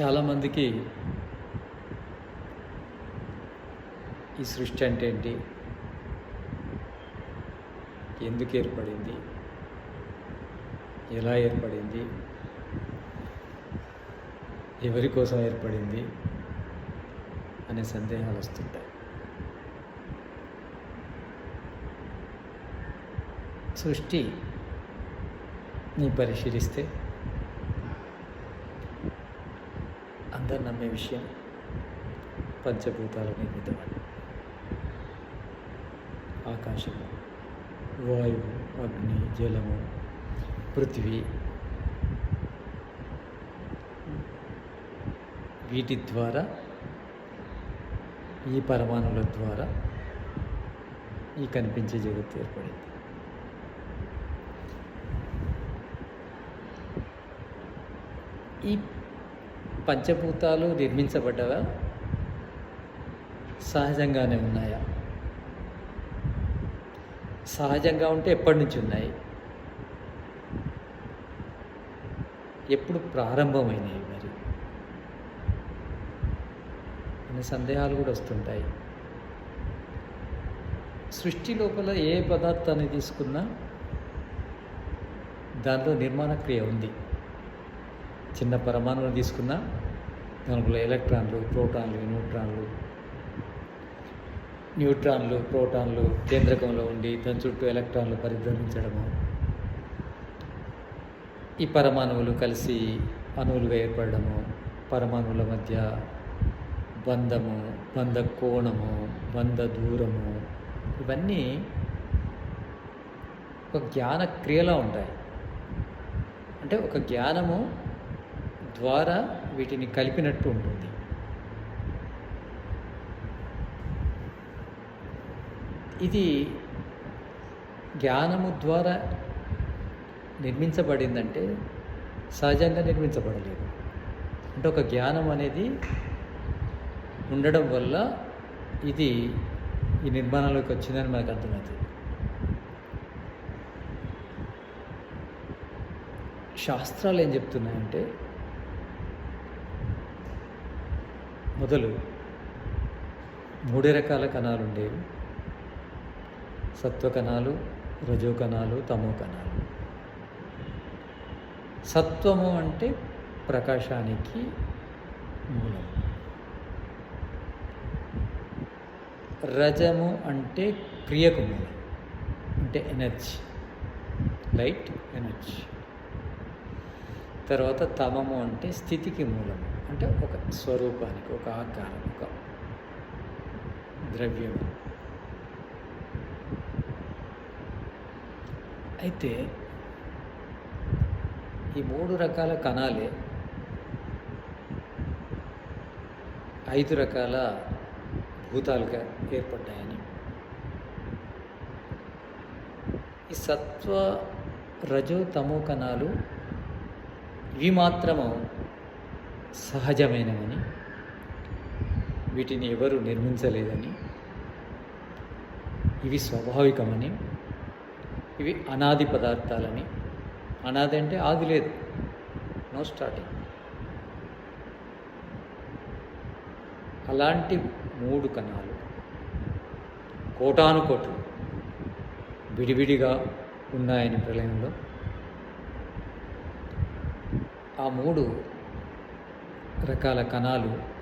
చాలామందికి ఈ సృష్టి అంటే ఏంటి? ఎందుకు ఏర్పడింది? ఎలా ఏర్పడింది? ఎవరి కోసం ఏర్పడింది? అనే సందేహాలు వస్తుంటాయి. సృష్టిని పరిశీలిస్తే అందరు నమ్మే విషయం పంచభూతాల నిర్మితమని ఆకాశము వాయువు అగ్ని జలము పృథ్వీ వీటి ద్వారా ఈ పరమాణువుల ద్వారా ఈ కనిపించే జగత్తు ఏర్పడింది. ఈ పంచభూతాలు నిర్మించబడ్డవా? సహజంగానే ఉన్నాయా? సహజంగా ఉంటే ఎప్పటి నుంచి ఉన్నాయి? ఎప్పుడు ప్రారంభమైనవి మరి? అనే సందేహాలు కూడా వస్తుంటాయి. సృష్టి లోపల ఏ పదార్థాన్ని తీసుకున్నా దానిలో నిర్మాణ క్రియ ఉంది. చిన్న పరమాణువులు తీసుకున్నా దానిలో ఎలక్ట్రాన్లు ప్రోటాన్లు న్యూట్రాన్లు న్యూట్రాన్లు ప్రోటాన్లు కేంద్రకంలో ఉండి దాని చుట్టూ ఎలక్ట్రాన్లు పరిభ్రమించడము. ఈ పరమాణువులు కలిసి అణువులుగా ఏర్పడము పరమాణువుల మధ్య బంధము బంధ కోణము బంధ దూరము ఇవన్నీ ఒక జ్ఞాన క్రియలా ఉంటాయి. అంటే ఒక జ్ఞానము ద్వారా వీటిని కలిపినట్టు ఉంటుంది. ఇది జ్ఞానము ద్వారా నిర్మించబడిందంటే సహజంగా నిర్మించబడలేదు. అంటే ఒక జ్ఞానం అనేది ఉండడం వల్ల ఇది ఈ నిర్మాణంలోకి వచ్చిందని మనకు అర్థమవుతుంది. శాస్త్రాలు ఏం చెప్తున్నాయంటే మొదలు మూడే రకాల కణాలు ఉండేవి. సత్వ కణాలు రజో కణాలు తమో కణాలు సత్వము అంటే ప్రకాశానికి మూలం రజము అంటే క్రియకు మూలం అంటే ఎనర్జీ లైట్ ఎనర్జీ. తర్వాత తమము అంటే స్థితికి మూలం అంటే ఒక స్వరూపానికి ఒక ఆకారం ఒక ద్రవ్యం. అయితే ఈ మూడు రకాల కణాలే ఐదు రకాల భూతాలుగా ఏర్పడ్డాయని. ఈ సత్వ రజో తమో కణాలు ఇవి మాత్రము సహజమైనవని వీటిని ఎవరు నిర్మించలేదని ఇవి స్వాభావికమని ఇవి అనాది పదార్థాలని. అనాది అంటే ఆది లేదు. No starting. అలాంటి మూడు కణాలు కోటాను కోట్లు విడివిడిగా ఉన్నాయని ప్రళయంలో ఆ మూడు రకాల కణాలు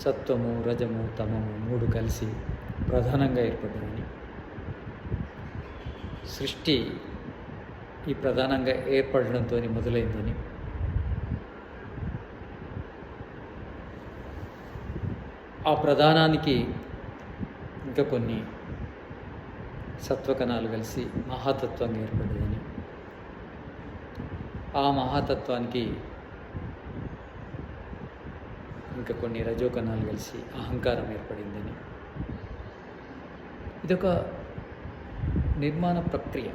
సత్వము రజము తమము మూడు కలిసి ప్రధానంగా ఏర్పడ్డాయని సృష్టి ఈ ప్రధానంగా ఏర్పడడంతో మొదలైందని. ఆ ప్రధానానికి ఇంకా కొన్ని సత్వకణాలు కలిసి మహాతత్వంగా ఏర్పడ్డదని ఆ మహాతత్వానికి ఇంకా కొన్ని రజోకణాలు కలిసి అహంకారం ఏర్పడిందని. ఇదొక నిర్మాణ ప్రక్రియ.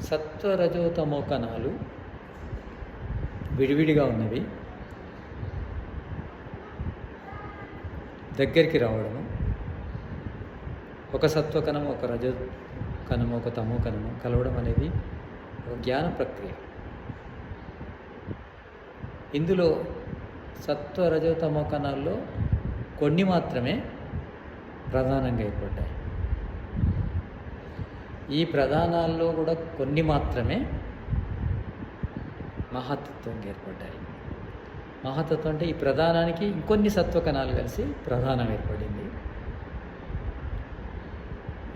సత్వరజోతమో కణాలు విడివిడిగా ఉన్నవి. దగ్గరికి రావడము. ఒక సత్వకణము ఒక రజ కణము ఒక తమో కణము కలవడం అనేది ఒక జ్ఞాన ప్రక్రియ. ఇందులో సత్వ రజతమ కణాల్లో కొన్ని మాత్రమే ప్రధానంగా ఏర్పడ్డాయి. ఈ ప్రధానాల్లో కూడా కొన్ని మాత్రమే మహత్తత్వంగా ఏర్పడ్డాయి. మహతత్వం అంటే ఈ ప్రధానానికి ఇంకొన్ని సత్వ కణాలు కలిసి ప్రధానం ఏర్పడింది.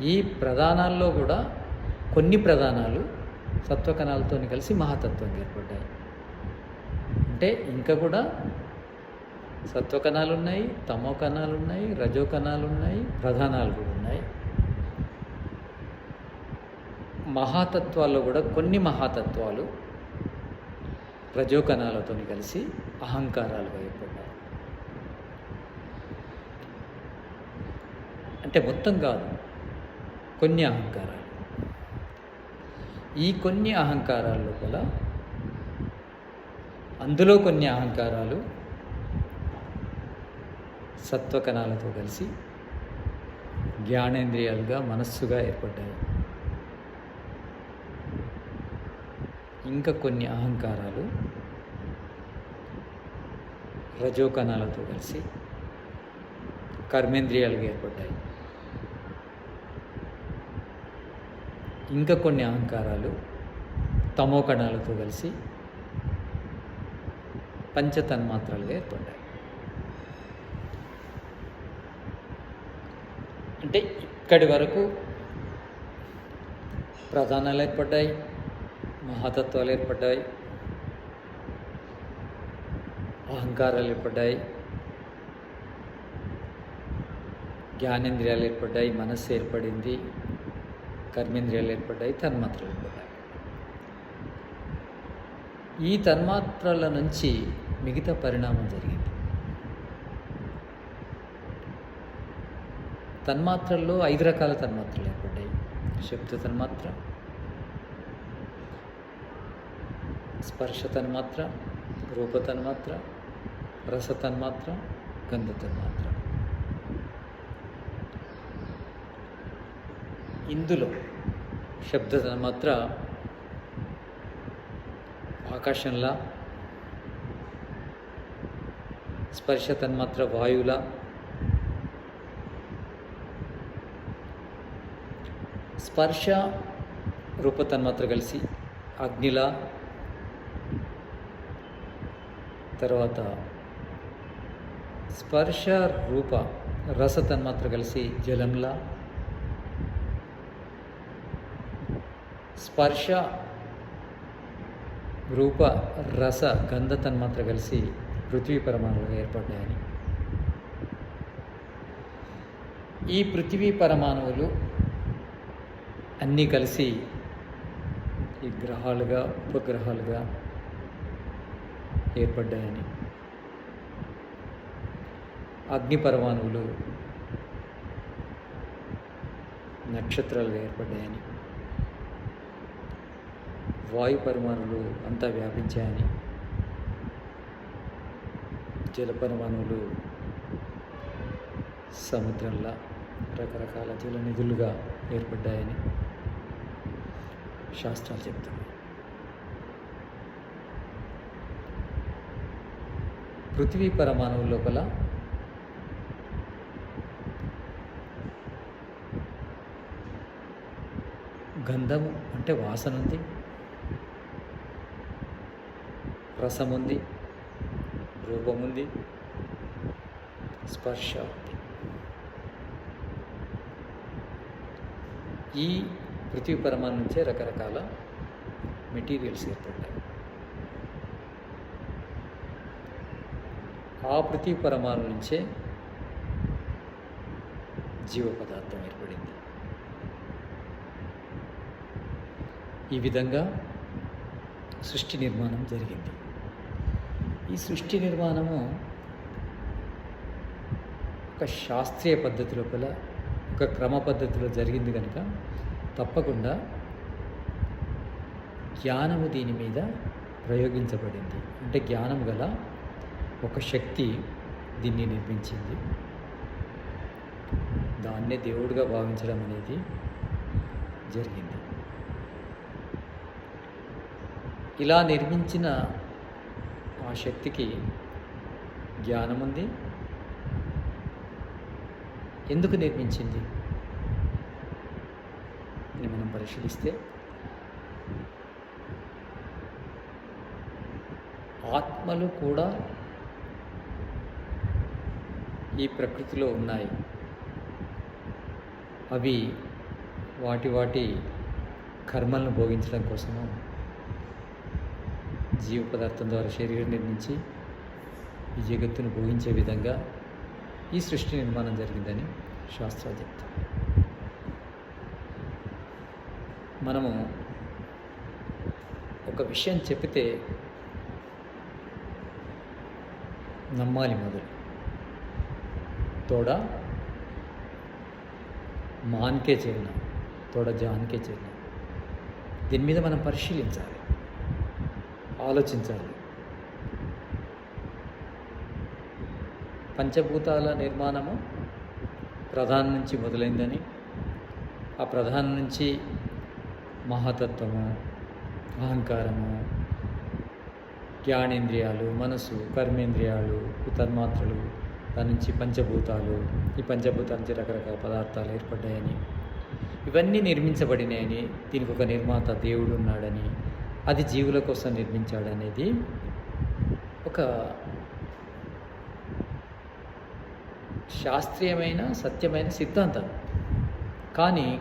ఈ ప్రధానాల్లో కూడా కొన్ని ప్రధానాలు సత్వకణాలతో కలిసి మహతత్వం ఏర్పడ్డాయి. అంటే ఇంకా కూడా సత్వ కణాలు ఉన్నాయి తమో కణాలు ఉన్నాయి రజో కణాలు ఉన్నాయి ప్రధానాలు కూడా ఉన్నాయి. మహాతత్వాల్లో కూడా కొన్ని మహాతత్వాలు రజోకణాలతో కలిసి అహంకారాలుగా ఏర్పడ్డాయి. అంటే మొత్తం కాదు కొన్ని అహంకారాలు. ఈ కొన్ని అహంకారాల లోపల అందులో కొన్ని అహంకారాలు సత్వకణాలతో కలిసి జ్ఞానేంద్రియాలుగా మనస్సుగా ఏర్పడ్డాయి. ఇంకా కొన్ని అహంకారాలు రజోకణాలతో కలిసి కర్మేంద్రియాలుగా ఏర్పడ్డాయి. ఇంకా కొన్ని అహంకారాలు తమో కణాలతో కలిసి పంచతన్మాత్రాలుగా ఏర్పడ్డాయి. అంటే ఇక్కడి వరకు ప్రధానాలు ఏర్పడ్డాయి మహాతత్వాలు ఏర్పడ్డాయి అహంకారాలు ఏర్పడ్డాయి జ్ఞానేంద్రియాలు ఏర్పడ్డాయి మనస్సు ఏర్పడింది కర్మేంద్రియాలు ఏర్పడ్డాయి తన్మాత్రలు ఏర్పడ్డాయి. ఈ తన్మాత్రల నుంచి మిగతా పరిణామం జరిగింది. తన్మాత్రల్లో ఐదు రకాల తన్మాత్రలు ఏర్పడ్డాయి. శబ్ద తన్మాత్ర స్పర్శ తన్మాత్ర రూప తన్మాత్ర రస తన్మాత్ర గంధ తన్మాత్ర. ఇందులో శబ్ద తన్మాత్ర ఆకాశంలా స్పర్శ తన్మాత్ర వాయువులా స్పర్శ రూప తన్మాత్ర కలిసి అగ్నిలా తర్వాత స్పర్శ రూప రస తన్మాత్ర కలిసి జలంలా స్పర్శ రూప రస గంధ తన్మాత్ర కలిసి పృథ్వీ పరమాణువులు ఏర్పడ్డాయని. ఈ పృథివీ పరమాణువులు అన్నీ కలిసి ఈ గ్రహాలుగా ఉపగ్రహాలుగా ఏర్పడ్డాయని. అగ్ని పరమాణువులు నక్షత్రాలుగా ఏర్పడ్డాయని. వాయు పరమాణువులు అంతా వ్యాపించాయని. జల పరమాణువులు సముద్రంలో రకరకాల జల నిధులుగా ఏర్పడ్డాయని. శాస్త్రాలు చెప్తాయి. పృథ్వీ పరమాణువు లోపల గంధము అంటే వాసన ఉంది రసం ఉంది రూపం ఉంది స్పర్శ ఉంది. ఈ పృథ్వీ పరమాణు నుంచే రకరకాల మెటీరియల్స్ ఏర్పడ్డాయి. ఆ పృథ్వీ పరమాణు నుంచే జీవ పదార్థం ఏర్పడింది. ఈ విధంగా సృష్టి నిర్మాణం జరిగింది. ఈ సృష్టి నిర్మాణము ఒక శాస్త్రీయ పద్ధతి లోపల ఒక క్రమ పద్ధతిలో జరిగింది కనుక తప్పకుండా జ్ఞానము దీని మీద ప్రయోగించబడింది. అంటే జ్ఞానం గల ఒక శక్తి దీన్ని నిర్మించింది. దాన్నే దేవుడిగా భావించడం అనేది జరిగింది. ఇలా నిర్మించిన ఆ ఆ శక్తికి జ్ఞానం ఉంది ఎందుకు నిర్మించింది? అని మనం పరిశీలిస్తే ఆత్మలు కూడా ఈ ప్రకృతిలో ఉన్నాయి. అవి వాటి వాటి కర్మలను భోగించడం కోసము జీవ పదార్థం ద్వారా శరీరం నిర్మించి ఈ జగత్తును భోగించే విధంగా ఈ సృష్టి నిర్మాణం జరిగిందని శాస్త్రాలు చెప్తారు మనము ఒక విషయం చెప్తే నమ్మాలి మొదలు. తోడ మాన్కే చేరిన. తోడ జాన్కే చేరిన. దీని మీద మనం పరిశీలించాలి. ఆలోచించాలి. పంచభూతాల నిర్మాణము ప్రధానం నుంచి మొదలైందని ఆ ప్రధానం నుంచి మహతత్వము అహంకారము జ్ఞానేంద్రియాలు మనసు కర్మేంద్రియాలు తన్మాత్రలు దాని నుంచి పంచభూతాలు ఈ పంచభూతాల నుంచి రకరకాల పదార్థాలు ఏర్పడ్డాయని. ఇవన్నీ నిర్మించబడినాయని దీనికి ఒక నిర్మాత దేవుడు ఉన్నాడని అది జీవుల కోసం నిర్మించాడనేది ఒక శాస్త్రీయమైన సత్యమైన సిద్ధాంతం. కానీ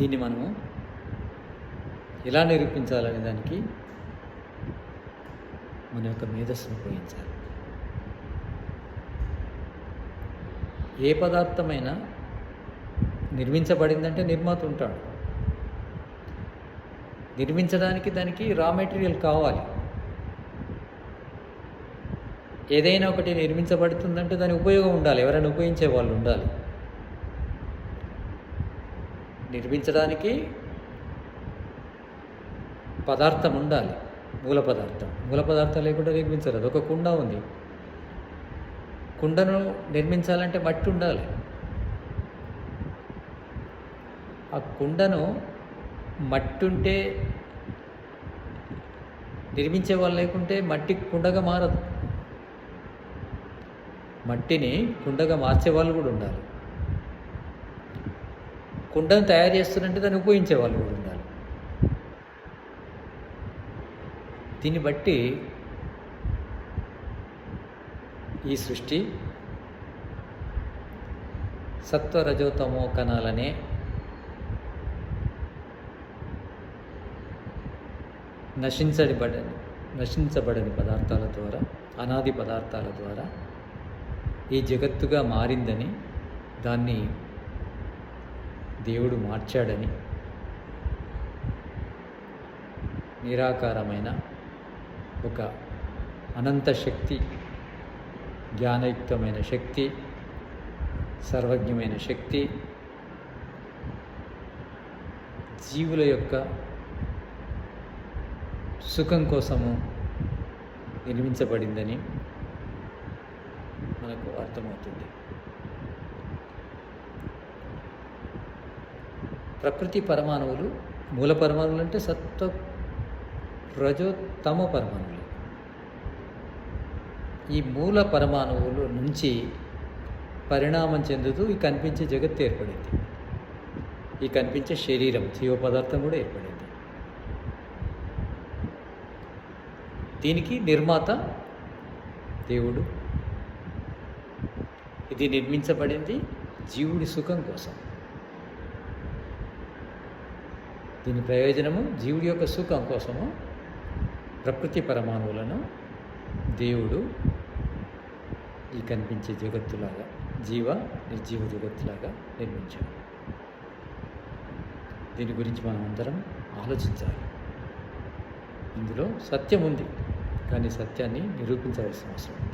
దీన్ని మనము ఎలా నిరూపించాలనే దానికి మన యొక్క మేధస్సును ఉపయోగించాలి. ఏ పదార్థమైనా నిర్మించబడిందంటే నిర్మాత ఉంటాడు. నిర్మించడానికి దానికి రా మెటీరియల్ కావాలి. ఏదైనా ఒకటి నిర్మించబడుతుందంటే దాని ఉపయోగం ఉండాలి. ఎవరైనా ఉపయోగించే వాళ్ళు ఉండాలి. నిర్మించడానికి పదార్థం ఉండాలి. మూల పదార్థం. మూల పదార్థం లేకుండా నిర్మించరు అది ఒక కుండ ఉంది. కుండను నిర్మించాలంటే మట్టి ఉండాలి. ఆ కుండను మట్టి ఉంటే నిర్మించే వాళ్ళు లేకుంటే మట్టి కుండగా మారదు. మట్టిని కుండగా మార్చే వాళ్ళు కూడా ఉండాలి. కుండను తయారు చేస్తున్నంటే దాన్ని ఉపయోగించే వాళ్ళు కూడా ఉండాలి. దీన్ని బట్టి ఈ సృష్టి సత్వరజోతమో కణాలనే నశించబడని నశించబడని పదార్థాల ద్వారా అనాది పదార్థాల ద్వారా ఈ జగత్తుగా మారిందని దాన్ని దేవుడు మార్చాడని నిరాకారమైన ఒక అనంత శక్తి జ్ఞానయుక్తమైన శక్తి సర్వజ్ఞమైన శక్తి జీవుల యొక్క సుఖం కోసము నిర్మించబడిందని మనకు అర్థమవుతుంది. ప్రకృతి పరమాణువులు మూల పరమాణువులు అంటే సత్వ రజో తమ పరమాణువులు ఈ మూల పరమాణువుల నుంచి పరిణామం చెందుతూ ఈ కనిపించే జగత్తు ఏర్పడింది. ఈ కనిపించే శరీరం జీవ పదార్థం కూడా ఏర్పడింది. దీనికి నిర్మాత దేవుడు. ఇది నిర్మించబడింది జీవుడి సుఖం కోసం. దీని ప్రయోజనము జీవుడి యొక్క సుఖం కోసము ప్రకృతి పరమాణువులను దేవుడు ఈ కనిపించే జగత్తులాగా జీవ నిర్జీవ జగత్తులాగా నిర్మించాడు. దీని గురించి మనం అందరం ఆలోచించాలి. ఇందులో సత్యం ఉంది కానీ సత్యాన్ని నిరూపించవలసిన అవసరం ఉంది.